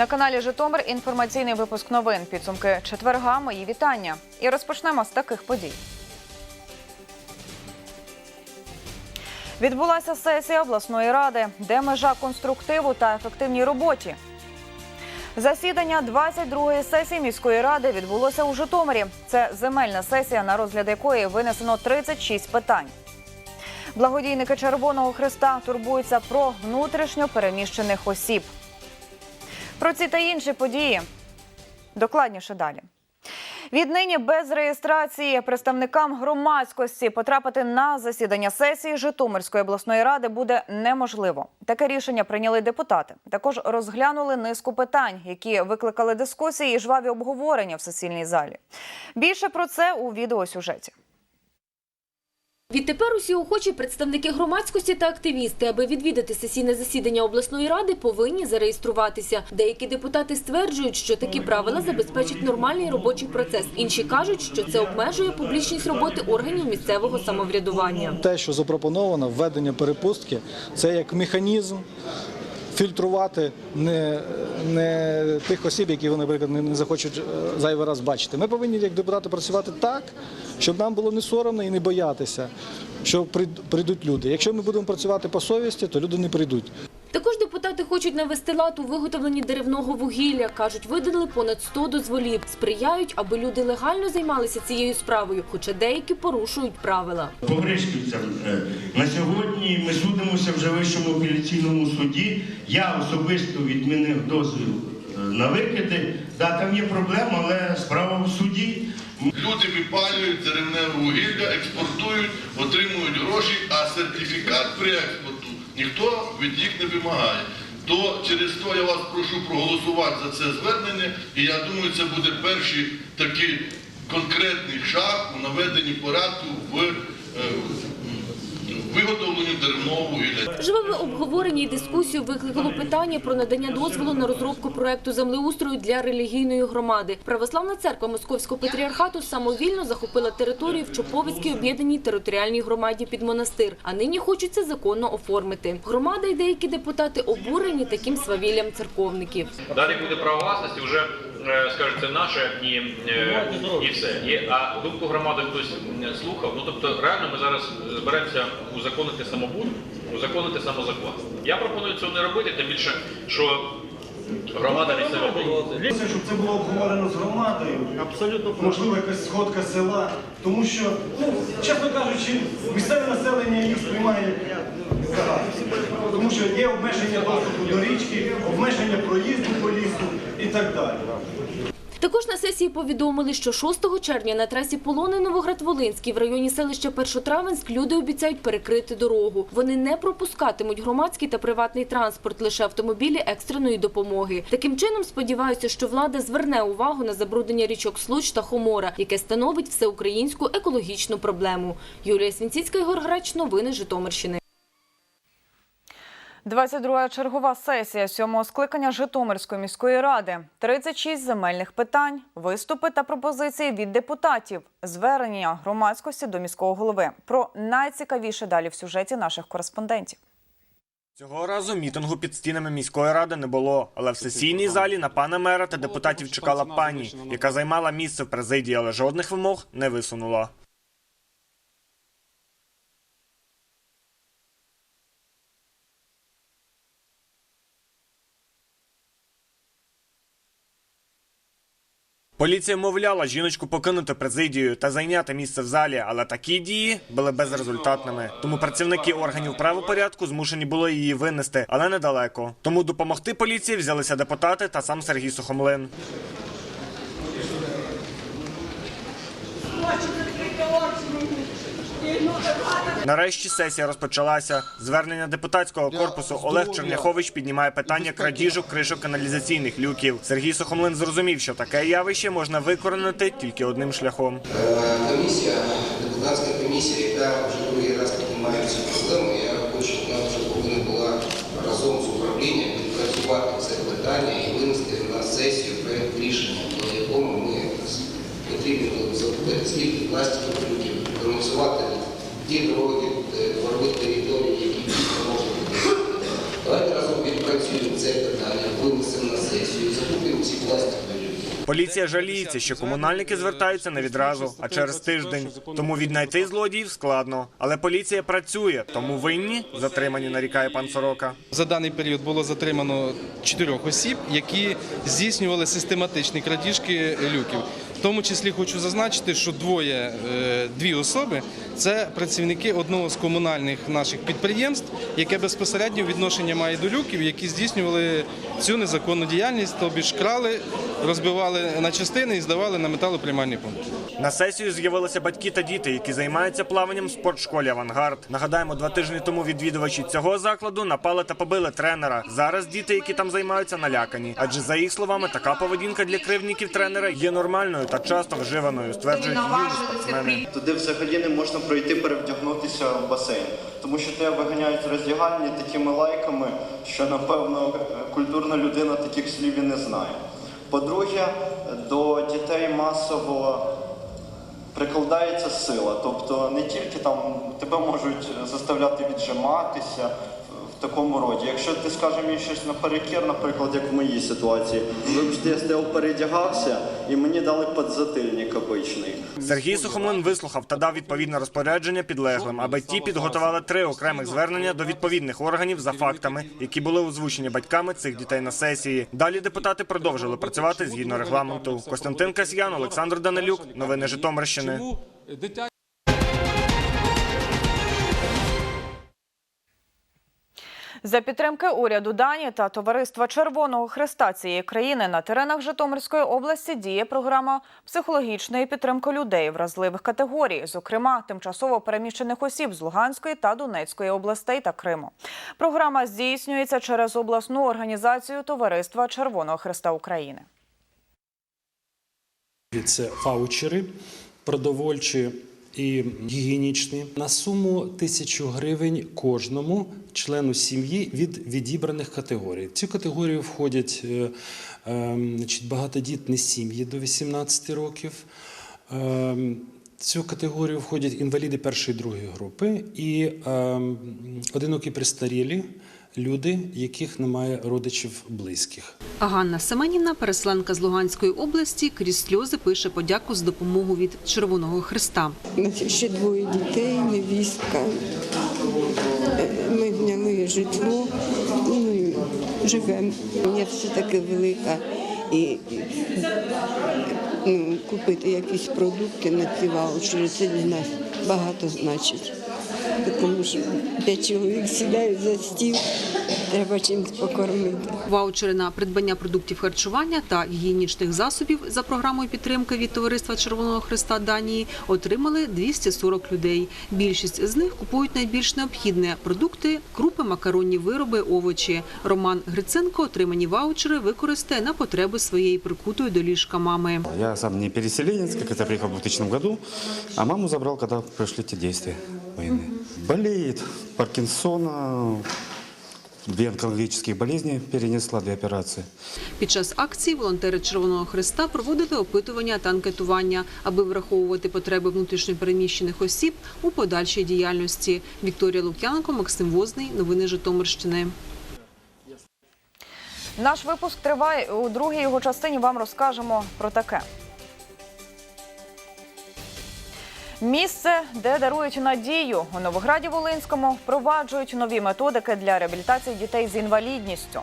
На каналі Житомир інформаційний випуск новин. Підсумки четверга. Мої вітання. І розпочнемо з таких подій. Відбулася сесія обласної ради, де межа конструктиву та ефективній роботі. Засідання 22-ї сесії міської ради відбулося у Житомирі. Це земельна сесія, на розгляд якої винесено 36 питань. Благодійники Червоного Христа турбуються про внутрішньо переміщених осіб. Про ці та інші події докладніше далі. Віднині без реєстрації представникам громадськості потрапити на засідання сесії Житомирської обласної ради буде неможливо. Таке рішення прийняли депутати. Також розглянули низку питань, які викликали дискусії і жваві обговорення в сесійній залі. Більше про це у відеосюжеті. Відтепер усі охочі представники громадськості та активісти, аби відвідати сесійне засідання обласної ради, повинні зареєструватися. Деякі депутати стверджують, що такі правила забезпечать нормальний робочий процес. Інші кажуть, що це обмежує публічність роботи органів місцевого самоврядування. Те, що запропоновано, введення перепустки, це як механізм фільтрувати не, не тих осіб, які вони, наприклад, не, захочуть е, зайвий раз бачити. Ми повинні як депутати працювати так, щоб нам було не соромно і не боятися, що прийдуть люди. Якщо ми будемо працювати по совісті, то люди не прийдуть. Також депутати хочуть навести лад у виготовленні деревного вугілля. Кажуть, видали понад 100 дозволів. Сприяють, аби люди легально займалися цією справою, хоча деякі порушують правила. По е, на сьогодні ми судимося вже в вищому апеляційному суді. Я особисто відмінив дозвіл е, на викиди. Да, там є проблема, але справа в суді. Люди випалюють деревне вугілля, експортують, отримують гроші, а сертифікат при експорту ніхто від їх не вимагає. То через то я вас прошу проголосувати за це звернення, і я думаю, це буде перший такий конкретний шаг у наведенні порядку в виготовленні деревного вугілля. Живе обговорення і дискусію викликало питання про надання дозволу на розробку проекту землеустрою для релігійної громади. Православна церква Московського патріархату самовільно захопила територію в Чоповицькій об'єднаній територіальній громаді під монастир, а нині хочуть це законно оформити. Громада і деякі депутати обурені таким свавіллям церковників. Далі буде право власності, вже е, скажуть, це наше і, е, і все. І, а думку громади хтось слухав. Ну тобто, реально ми зараз зберемося узаконити самобут, узаконити самозаклад. Я пропоную цього не робити, тим більше, що громада місцева буде. Щоб це було обговорено з громадою. Абсолютно можливо, якась сходка села. Тому що, ну, чесно кажучи, місцеве населення їх сприймає як. Тому що є обмеження доступу до річки, обмеження проїзду по лісу і так далі. Також на сесії повідомили, що 6 червня на трасі Полони Новоград-Волинський в районі селища Першотравенськ люди обіцяють перекрити дорогу. Вони не пропускатимуть громадський та приватний транспорт, лише автомобілі екстреної допомоги. Таким чином сподіваються, що влада зверне увагу на забруднення річок Случ та Хомора, яке становить всеукраїнську екологічну проблему. Юлія Свінціцька, Ігор Грач, новини Житомирщини. 22-я чергова сесія сьомого скликання Житомирської міської ради. 36 земельних питань, виступи та пропозиції від депутатів, звернення громадськості до міського голови. Про найцікавіше далі в сюжеті наших кореспондентів. Цього разу мітингу під стінами міської ради не було, але в сесійній залі на пана мера та депутатів чекала пані, яка займала місце в президії, але жодних вимог не висунула. Поліція мовляла жіночку покинути президію та зайняти місце в залі, але такі дії були безрезультатними. Тому працівники органів правопорядку змушені були її винести, але недалеко. Тому допомогти поліції взялися депутати та сам Сергій Сухомлин. Нарешті сесія розпочалася. Звернення депутатського корпусу Олег Черняхович піднімає питання крадіжок кришок каналізаційних люків. Сергій Сухомлин зрозумів, що таке явище можна викоренити тільки одним шляхом. Е, Комісія, депутатська комісія, яка вже другий раз піднімає цю проблему, я хочу, щоб вона вже повинна була разом з управлінням відпрацювати це питання і винести на сесію проєкт рішення, по якому ми потрібно закупити скільки пластикових люків, проносувати ті дороги, дворові території, які дійсно можна. Давайте разом відпрацюємо. це питання, винесемо на сесію, закупимо ці пластикові. Поліція жаліється, що комунальники звертаються не відразу, а через тиждень. Тому віднайти злодіїв складно. Але поліція працює, тому винні затримані, нарікає пан Сорока. За даний період було затримано чотирьох осіб, які здійснювали систематичні крадіжки люків. Тому числі хочу зазначити, що двоє, е, дві особи це працівники одного з комунальних наших підприємств, яке безпосередньо відношення має до люків, які здійснювали цю незаконну діяльність, тобі ж крали, розбивали на частини і здавали на металоприймальний пункт. На сесію з'явилися батьки та діти, які займаються плаванням в спортшколі Авангард. Нагадаємо, два тижні тому відвідувачі цього закладу напали та побили тренера. Зараз діти, які там займаються, налякані. Адже за їх словами, така поведінка для кривдників тренера є нормальною та часто вживаною, стверджують юні спортсмени. Туди взагалі не можна пройти перевдягнутися в басейн, тому що тебе виганяють роздягальні такими лайками, що напевно культурна людина таких слів і не знає. По-друге, до дітей масово прикладається сила, тобто не тільки там тебе можуть заставляти віджиматися в- такому роді. Якщо ти скажеш мені щось наперекір, наприклад, як в моїй ситуації, вибачте, я стояв передягався і мені дали подзатильник обичний. Сергій Сухомлин вислухав та дав відповідне розпорядження підлеглим, аби ті підготували три окремих звернення до відповідних органів за фактами, які були озвучені батьками цих дітей на сесії. Далі депутати продовжили працювати згідно регламенту. Костянтин Касьян, Олександр Данилюк. Новини Житомирщини. За підтримки уряду Данії та товариства Червоного Хреста цієї країни на теренах Житомирської області діє програма психологічної підтримки людей вразливих категорій, зокрема тимчасово переміщених осіб з Луганської та Донецької областей та Криму. Програма здійснюється через обласну організацію Товариства Червоного Хреста України. Це ваучери продовольчі і гігієнічні на суму тисячу гривень кожному члену сім'ї від відібраних категорій. Цю категорію входять е, е, значить, багатодітні сім'ї до 18 років. Е, в Цю категорію входять інваліди першої і другої групи і е, одинокі престарілі люди, яких немає родичів близьких. А Ганна Семенівна, переселенка з Луганської області, крізь сльози пише подяку з допомогу від Червоного Христа. Ще двоє дітей, невістка. Ми зняли житло, ну і живемо. Я все таки велика і ну, купити якісь продукти на ці ваучери, це для нас багато значить. Тому що п'ять чоловік сідають за стіл, треба чимось покормити. Ваучери на придбання продуктів харчування та гігієнічних засобів за програмою підтримки від Товариства Червоного Христа Данії отримали 240 людей. Більшість з них купують найбільш необхідне – продукти, крупи, макаронні вироби, овочі. Роман Гриценко отримані ваучери використає на потреби своєї прикутої до ліжка мами. Я сам не переселенец, как это приехал в 2000 году, а маму забрал, когда прошли те действия военные. Болеет Паркинсона, две онкологические болезни перенесла, две операции. Під час акції волонтери Червоного Христа проводили опитування та анкетування, аби враховувати потреби внутрішньопереміщених осіб у подальшій діяльності. Вікторія Лук'яненко, Максим Возний. Новини Житомирщини. Наш випуск триває. У другій його частині вам розкажемо про таке. Місце, де дарують надію у Новограді Волинському, впроваджують нові методики для реабілітації дітей з інвалідністю.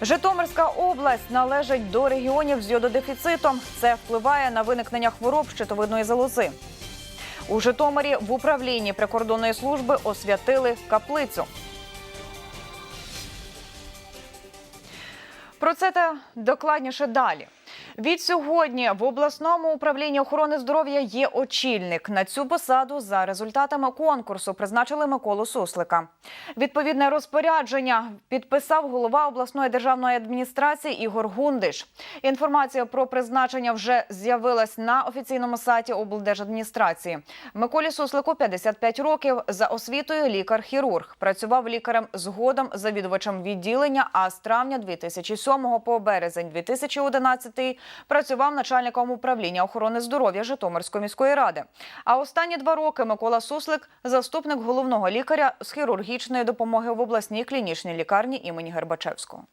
Житомирська область належить до регіонів з йододефіцитом. Це впливає на виникнення хвороб щитовидної залози. У Житомирі в управлінні прикордонної служби освятили каплицю. Про це та докладніше далі. Від сьогодні в обласному управлінні охорони здоров'я є очільник. На цю посаду за результатами конкурсу призначили Миколу Суслика. Відповідне розпорядження підписав голова обласної державної адміністрації Ігор Гундиш. Інформація про призначення вже з'явилась на офіційному сайті облдержадміністрації. Миколі Суслику 55 років за освітою лікар-хірург. Працював лікарем згодом завідувачем відділення. А з травня 2007 по березень 2011 Працював начальником управління охорони здоров'я Житомирської міської ради. А останні два роки Микола Суслик – заступник головного лікаря з хірургічної допомоги в обласній клінічній лікарні імені Гербачевського.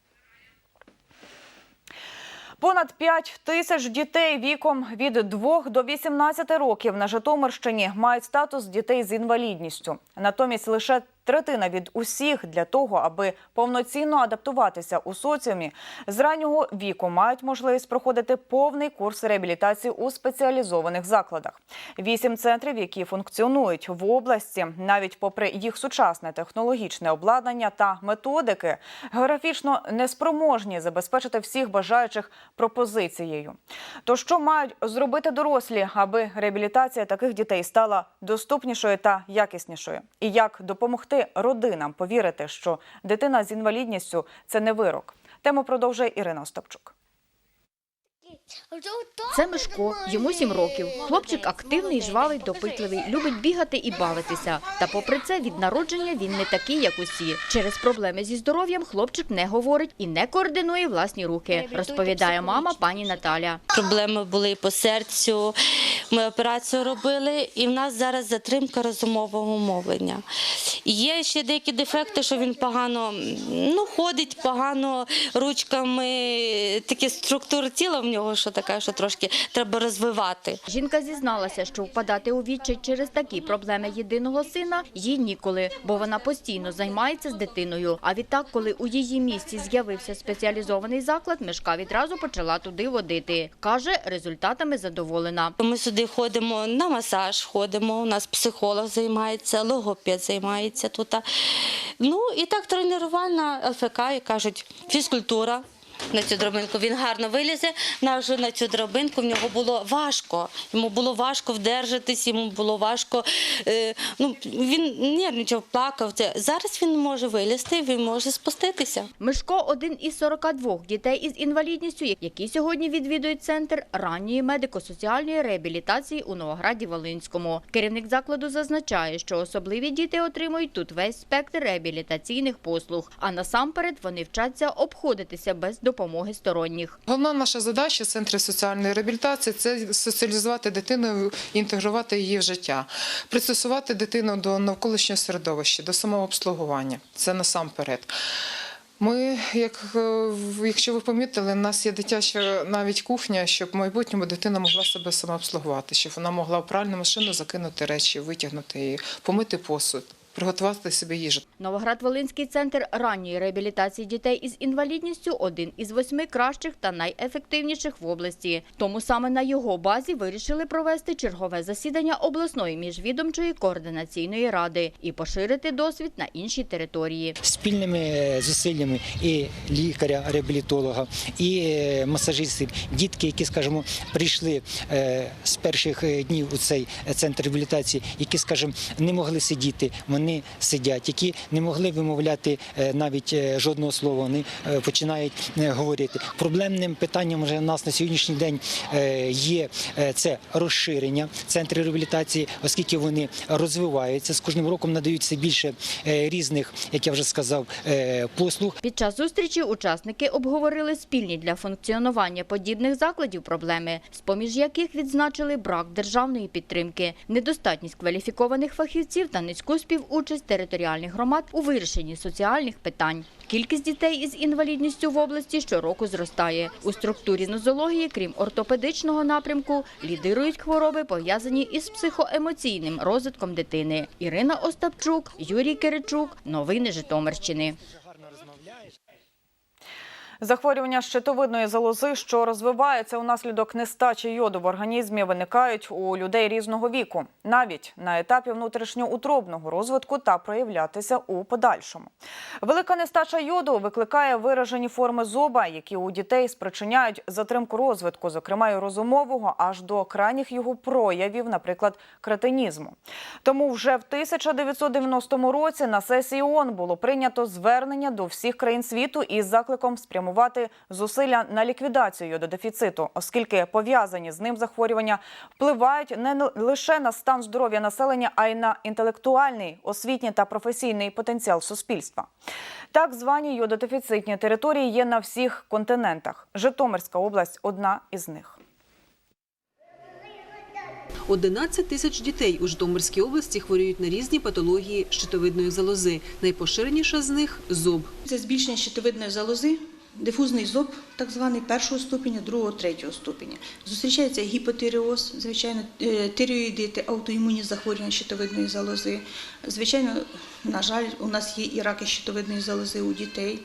Понад 5 тисяч дітей віком від 2 до 18 років на Житомирщині мають статус дітей з інвалідністю. Натомість лише третина від усіх для того, аби повноцінно адаптуватися у соціумі, з раннього віку мають можливість проходити повний курс реабілітації у спеціалізованих закладах. Вісім центрів, які функціонують в області, навіть попри їх сучасне технологічне обладнання та методики, географічно неспроможні забезпечити всіх бажаючих пропозицією. То що мають зробити дорослі, аби реабілітація таких дітей стала доступнішою та якіснішою? І як допомогти родинам повірити, що дитина з інвалідністю це не вирок? Тему продовжує Ірина Остапчук. Це Мишко, йому сім років. Хлопчик активний, жвавий, допитливий, любить бігати і бавитися. Та попри це, від народження він не такий, як усі. Через проблеми зі здоров'ям хлопчик не говорить і не координує власні руки, розповідає мама пані Наталя. Проблеми були по серцю. Ми операцію робили, і в нас зараз затримка розумового мовлення. Є ще деякі дефекти, що він погано ну, ходить, погано ручками, такі структури тіла в нього, що така, що трошки треба розвивати. Жінка зізналася, що впадати у відчай через такі проблеми єдиного сина їй ніколи, бо вона постійно займається з дитиною. А відтак, коли у її місті з'явився спеціалізований заклад, Мишка відразу почала туди водити. Каже, результатами задоволена. Ми сюди ходимо на масаж, ходимо. У нас психолог займається, логопед займається тут. Ну і так тренувальна ЛФК, і кажуть, фізкультура. На цю дробинку він гарно вилізе. Навже на цю дробинку в нього було важко. Йому було важко вдержатись, йому було важко. Е, ну він нервничав, плакав. Це зараз він може вилізти, він може спуститися. Мишко – один із 42 дітей із інвалідністю, які сьогодні відвідують центр ранньої медико-соціальної реабілітації у Новограді-Волинському. Керівник закладу зазначає, що особливі діти отримують тут весь спектр реабілітаційних послуг, а насамперед вони вчаться обходитися без допомоги сторонніх. Головна наша задача центру соціальної реабілітації це соціалізувати дитину, інтегрувати її в життя, пристосувати дитину до навколишнього середовища, до самообслугування. Це насамперед. Ми, як е, якщо ви помітили, у нас є дитяча навіть кухня, щоб в майбутньому дитина могла себе самообслугувати, щоб вона могла в пральну машину закинути речі, витягнути її, помити посуд, приготувати собі їжу. Новоград-Волинський центр ранньої реабілітації дітей із інвалідністю – один із восьми кращих та найефективніших в області. Тому саме на його базі вирішили провести чергове засідання обласної міжвідомчої координаційної ради і поширити досвід на інші території. спільними зусиллями і лікаря-реабілітолога, і е, масажистів, дітки, які, скажімо, прийшли е, з перших е, днів у цей центр реабілітації, які, скажімо, не могли сидіти, вони сидять, які не могли вимовляти е, навіть е, жодного слова, вони е, починають говорити. Проблемним питанням вже у нас на сьогоднішній день є це розширення центрів реабілітації, оскільки вони розвиваються з кожним роком надають все більше різних, як я вже сказав, послуг. Під час зустрічі учасники обговорили спільні для функціонування подібних закладів проблеми, з-поміж яких відзначили брак державної підтримки, недостатність кваліфікованих фахівців та низьку співучасть територіальних громад у вирішенні соціальних питань. Кількість дітей із інвалідністю в області щороку зростає. У структурі нозології, крім ортопедичного напрямку, лідирують хвороби, пов'язані із психоемоційним розвитком дитини. Ірина Остапчук, Юрій Киричук. Новини Житомирщини. Захворювання щитовидної залози, що розвивається унаслідок нестачі йоду в організмі, виникають у людей різного віку, навіть на етапі внутрішньоутробного розвитку та проявлятися у подальшому. Велика нестача йоду викликає виражені форми зоба, які у дітей спричиняють затримку розвитку, зокрема й розумового, аж до крайніх його проявів, наприклад, кретинізму. Тому вже в 1990 році на сесії ООН було прийнято звернення до всіх країн світу із закликом спрямувати спрямувати зусилля на ліквідацію йододефіциту, оскільки пов'язані з ним захворювання впливають не лише на стан здоров'я населення, а й на інтелектуальний, освітній та професійний потенціал суспільства. Так звані йододефіцитні території є на всіх континентах. Житомирська область одна із них. 11 тисяч дітей у Житомирській області хворіють на різні патології щитовидної залози. Найпоширеніша з них зоб. Це збільшення щитовидної залози, дифузний зоб, так званий першого ступеня, другого, третього ступеня. Зустрічається гіпотиреоз, звичайно, е, тиреоїдити, аутоімунні захворювання щитовидної залози. Звичайно, на жаль, у нас є і раки щитовидної залози у дітей.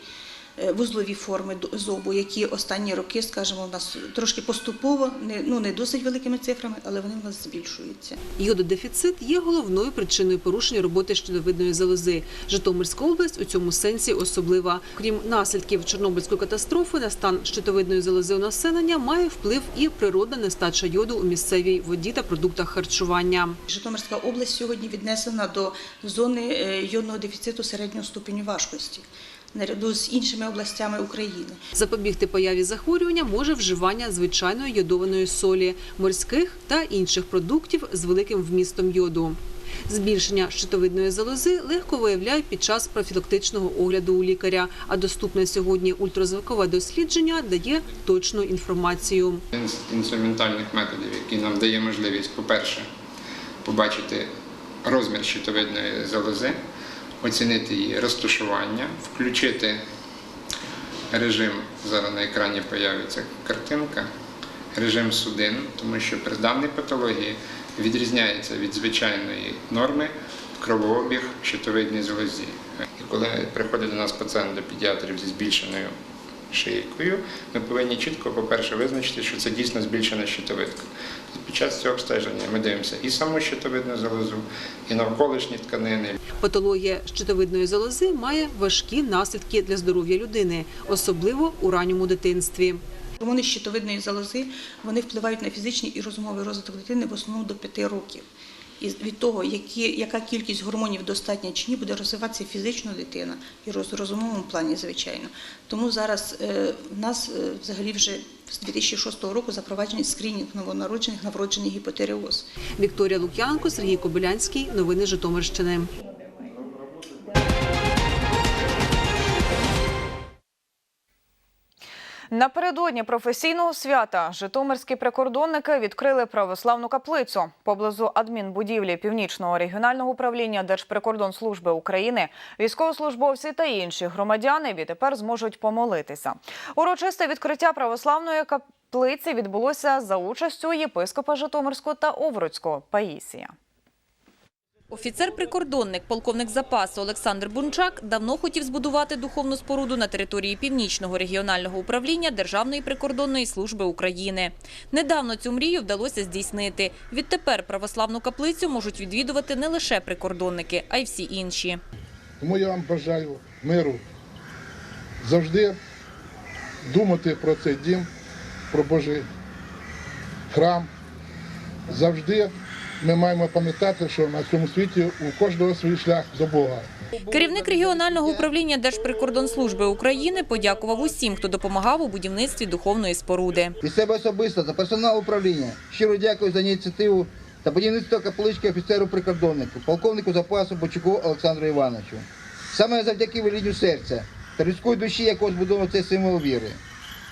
Е, Вузлові форми зобу, які останні роки, скажімо, у нас трошки поступово, не, ну не досить великими цифрами, але вони в нас збільшуються. Йододефіцит є головною причиною порушення роботи щитовидної залози. Житомирська область у цьому сенсі особлива. Крім наслідків Чорнобильської катастрофи, на стан щитовидної залози у населення має вплив і природна нестача йоду у місцевій воді та продуктах харчування. Житомирська область сьогодні віднесена до зони е, йодного дефіциту середнього ступеню важкості наряду з іншими областями України. Запобігти появі захворювання може вживання звичайної йодованої солі, морських та інших продуктів з великим вмістом йоду. Збільшення щитовидної залози легко виявляють під час профілактичного огляду у лікаря, а доступне сьогодні ультразвукове дослідження дає точну інформацію. Один з інструментальних методів, який нам дає можливість, по-перше, побачити розмір щитовидної залози, оцінити її розташування, включити режим, зараз на екрані появиться картинка, режим судин, тому що при даній патології відрізняється від звичайної норми кровообіг щитовидній залозі. І коли приходить до нас пацієнт до педіатрів зі збільшеною шийкою, ми повинні чітко, по-перше, визначити, що це дійсно збільшена щитовидка. Під час цього обстеження ми дивимося і саму щитовидну залозу, і навколишні тканини. Патологія щитовидної залози має важкі наслідки для здоров'я людини, особливо у ранньому дитинстві. Гормони щитовидної залози вони впливають на фізичний і розумовий розвиток дитини в основному до 5 років. І від того, які, яка кількість гормонів достатня чи ні, буде розвиватися фізично дитина і роз, розумовому плані, звичайно. Тому зараз е, в нас е, взагалі вже з 2006 року запроваджений скринінг новонароджених на вроджений гіпотереоз. Вікторія Лук'янко, Сергій Кобилянський. Новини Житомирщини. Напередодні професійного свята житомирські прикордонники відкрили православну каплицю поблизу адмінбудівлі Північного регіонального управління Держприкордонслужби України. Військовослужбовці та інші громадяни відтепер зможуть помолитися. Урочисте відкриття православної каплиці відбулося за участю єпископа Житомирського та Овруцького Паїсія. Офіцер-прикордонник, полковник запасу Олександр Бунчак давно хотів збудувати духовну споруду на території Північного регіонального управління Державної прикордонної служби України. Недавно цю мрію вдалося здійснити. Відтепер православну каплицю можуть відвідувати не лише прикордонники, а й всі інші. Тому я вам бажаю миру. Завжди думати про цей дім, про Божий храм. Завжди ми маємо пам'ятати, що на цьому світі у кожного свій шлях до Бога. Керівник регіонального управління Держприкордонслужби України подякував усім, хто допомагав у будівництві духовної споруди. Від себе особисто за персонал управління щиро дякую за ініціативу та будівництво каплички офіцеру-прикордоннику, полковнику запасу Бочуку Олександру Івановичу. Саме завдяки велінню серця та людської душі, якого збудовано цей символ віри,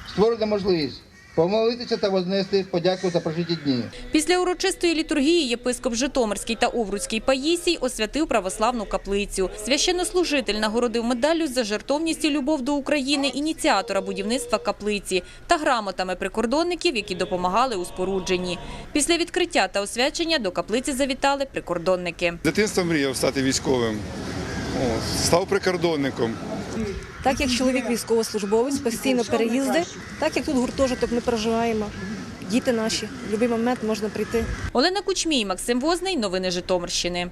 створена можливість помолитися та вознести подяку за прожиті дні. Після урочистої літургії єпископ Житомирський та Овруцький Паїсій освятив православну каплицю. Священнослужитель нагородив медаллю за жертовність і любов до України ініціатора будівництва каплиці та грамотами прикордонників, які допомагали у спорудженні. Після відкриття та освячення до каплиці завітали прикордонники. Дитинство мріяв стати військовим. Став прикордонником. Так як чоловік військовослужбовець, постійно переїзди, так як тут гуртожиток ми проживаємо. Діти наші, в будь-який момент можна прийти. Олена Кучмій, Максим Возний. Новини Житомирщини.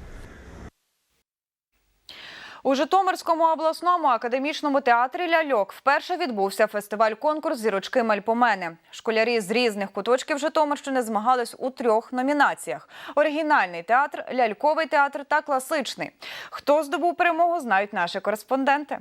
У Житомирському обласному академічному театрі Ляльок вперше відбувся фестиваль-конкурс Зірочки Мальпомени. Школярі з різних куточків Житомирщини змагались у трьох номінаціях: оригінальний театр, ляльковий театр та класичний. Хто здобув перемогу, знають наші кореспонденти.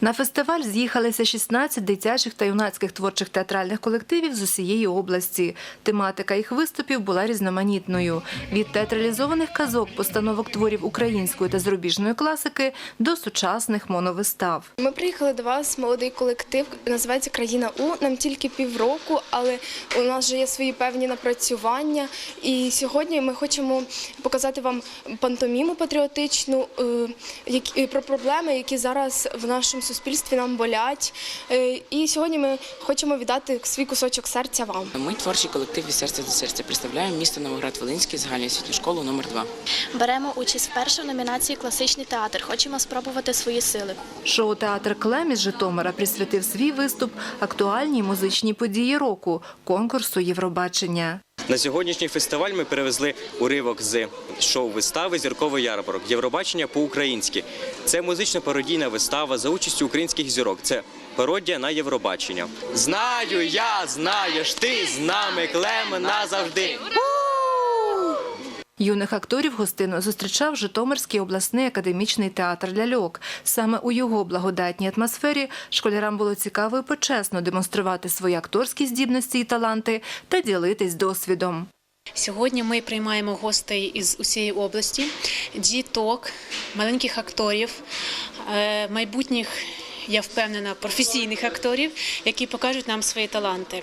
На фестиваль з'їхалися 16 дитячих та юнацьких творчих театральних колективів з усієї області. Тематика їх виступів була різноманітною: від театралізованих казок, постановок творів української та зарубіжної класики до сучасних моновистав. Ми приїхали до вас, молодий колектив, називається Країна У. Нам тільки півроку, але у нас вже є свої певні напрацювання. І сьогодні ми хочемо показати вам пантоміму патріотичну е, про проблеми, які зараз в нашому суспільстві нам болять. Е, І сьогодні ми хочемо віддати свій кусочок серця вам. Ми творчий колектив від серця до серця. Представляємо місто Новоград-Волинський, загальну освітню школу номер 2 Беремо участь вперше в номінації Класичний театр. Хочемо спробувати свої сили. Шоу Театр Клем із Житомира присвятив свій виступ актуальній музичній події року конкурсу Євробачення. На сьогоднішній фестиваль ми перевезли уривок з шоу-вистави Зірковий ярмарок Євробачення по-українськи. Це музично-пародійна вистава за участю українських зірок. Це пародія на Євробачення. Знаю, я знаєш, ти з нами клем назавжди. Юних акторів гостинно зустрічав Житомирський обласний академічний театр ляльок. Саме у його благодатній атмосфері школярам було цікаво і почесно демонструвати свої акторські здібності і таланти та ділитись досвідом. Сьогодні ми приймаємо гостей із усієї області, діток, маленьких акторів, е, майбутніх, я впевнена, професійних акторів, які покажуть нам свої таланти.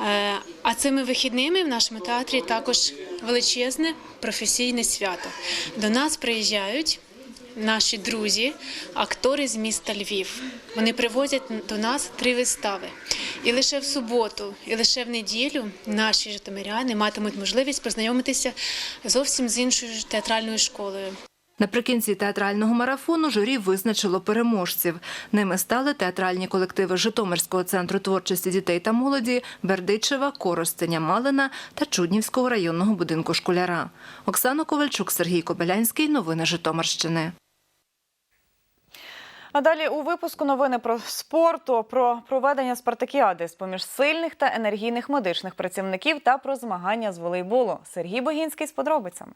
Е, А цими вихідними в нашому театрі також величезне професійне свято. До нас приїжджають наші друзі, актори з міста Львів. Вони привозять до нас три вистави. І лише в суботу, і лише в неділю наші житомиряни матимуть можливість познайомитися зовсім з іншою театральною школою. Наприкінці театрального марафону журі визначило переможців. Ними стали театральні колективи Житомирського центру творчості дітей та молоді, Бердичева, Коростеня, Малина та Чуднівського районного будинку школяра. Оксана Ковальчук, Сергій Кобилянський. Новини Житомирщини. А далі у випуску новини про спорту, про проведення спартакіади з поміж сильних та енергійних медичних працівників та про змагання з волейболу. Сергій Богінський з подробицями.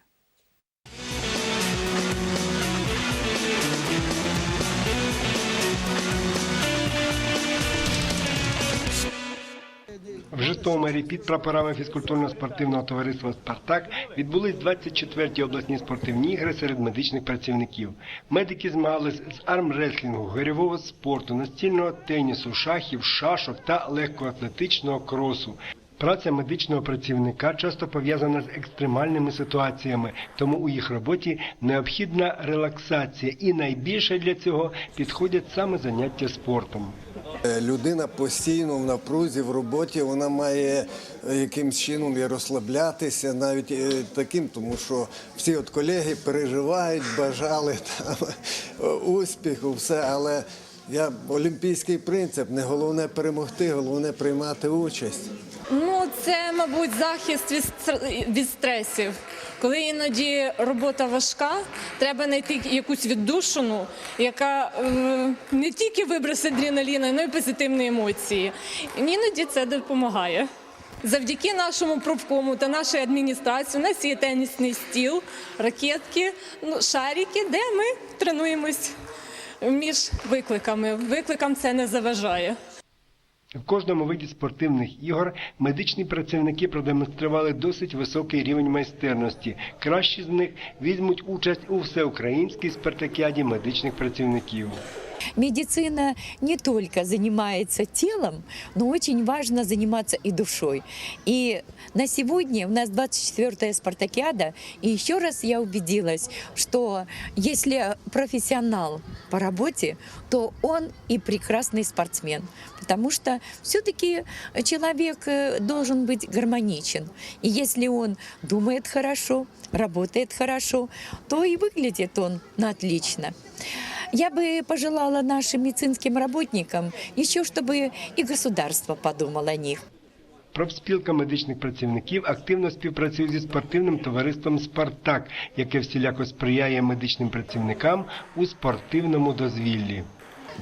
В Житомирі під прапорами фізкультурно-спортивного товариства Спартак відбулись 24-ті обласні спортивні ігри серед медичних працівників. Медики змагались з армреслінгу, гирьового спорту, настільного тенісу, шахів, шашок та легкоатлетичного кросу. Праця медичного працівника часто пов'язана з екстремальними ситуаціями, тому у їх роботі необхідна релаксація, і найбільше для цього підходять саме заняття спортом. Е, Людина постійно в напрузі в роботі, вона має е, якимсь чином і розслаблятися, навіть е, таким, тому що всі от колеги переживають, бажали там успіху, все, але я олімпійський принцип, не головне перемогти, головне приймати участь. Ну, це, мабуть, захист від, від стресів. Коли іноді робота важка, треба знайти якусь віддушину, яка е, не тільки вибросить адреналін, але й позитивні емоції. Іноді це допомагає. Завдяки нашому профкому та нашій адміністрації у нас є тенісний стіл, ракетки, ну, шарики, де ми тренуємось між викликами. Викликам це не заважає. В кожному виді спортивних ігор медичні працівники продемонстрували досить високий рівень майстерності. Кращі з них візьмуть участь у всеукраїнській спартакіаді медичних працівників. Медицина не только занимается телом, но очень важно заниматься и душой. И на сегодня у нас 24-я спартакиада, и еще раз я убедилась, что если профессионал по работе, то он и прекрасный спортсмен, потому что все-таки человек э, должен быть гармоничен. И если он думает хорошо, работает хорошо, то и выглядит он ну, отлично. Я бы пожелала нашим медицинским работникам еще, чтобы и государство подумало о них. Профспілка медичних працівників активно співпрацює зі спортивним товариством Спартак, яке всіляко сприяє медичним працівникам у спортивному дозвіллі.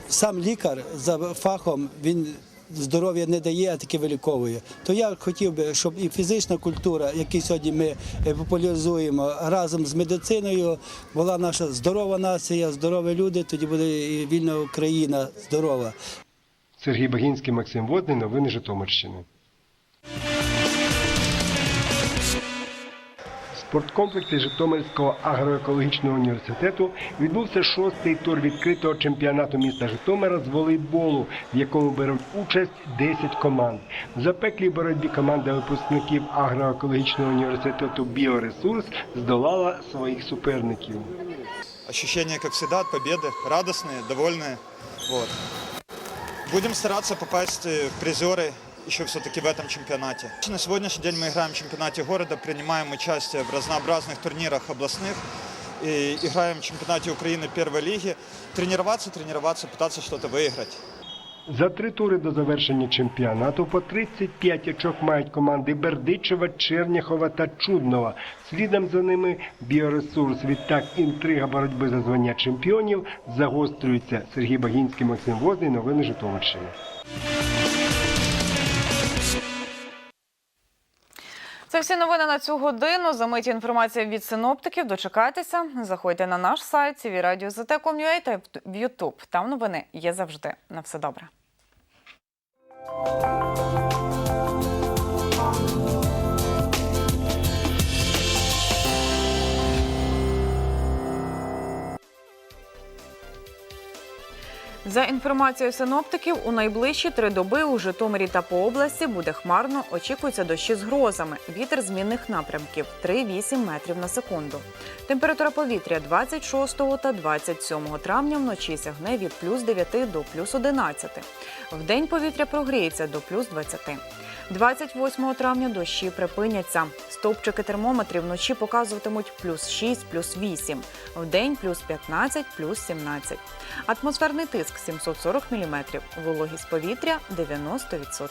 Сам лікар за фахом він здоров'я не дає, а таки виліковує. То я хотів би, щоб і фізична культура, яку сьогодні ми е, популяризуємо разом з медициною, була наша здорова нація, здорові люди, тоді буде і вільна Україна здорова. Сергій Багінський, Максим Водний, новини Житомирщини. спорткомплексі Житомирського агроекологічного університету відбувся шостий тур відкритого чемпіонату міста Житомира з волейболу, в якому беруть участь 10 команд. В запеклій боротьбі команда випускників агроекологічного університету Біоресурс здолала своїх суперників. Ощущения, как всегда, от победы. Радостные, довольные. Вот. Будем стараться попасть э, в призеры еще все-таки в этом чемпионате. На сегодняшний день мы играем в чемпионате города, принимаем участие в разнообразных турнирах областных и играем в чемпионате Украины первой лиги. Тренироваться, тренироваться, пытаться что-то выиграть. За три тури до завершення чемпіонату по 35 очок мають команди Бердичева, Черняхова та Чуднова. Слідом за ними біоресурс. Відтак інтрига боротьби за звання чемпіонів загострюється. Сергій Багінський, Максим Возний, новини Житомирщини. Це всі новини на цю годину. Замиті інформація від синоптиків. Дочекайтеся. Заходьте на наш сайт cvradio.zt.com.ua та в YouTube. Там новини є завжди. На все добре. За інформацією синоптиків, у найближчі три доби у Житомирі та по області буде хмарно. Очікуються дощі з грозами. Вітер змінних напрямків 3-8 метрів на секунду. Температура повітря 26 та 27 травня вночі сягне від плюс 9 до плюс 11. день повітря прогріється до плюс 20. 28 травня дощі припиняться. Стовпчики термометрів вночі показуватимуть плюс 6, плюс 8, в день плюс 15, плюс 17. Атмосферний тиск 740 мм, вологість повітря 90%.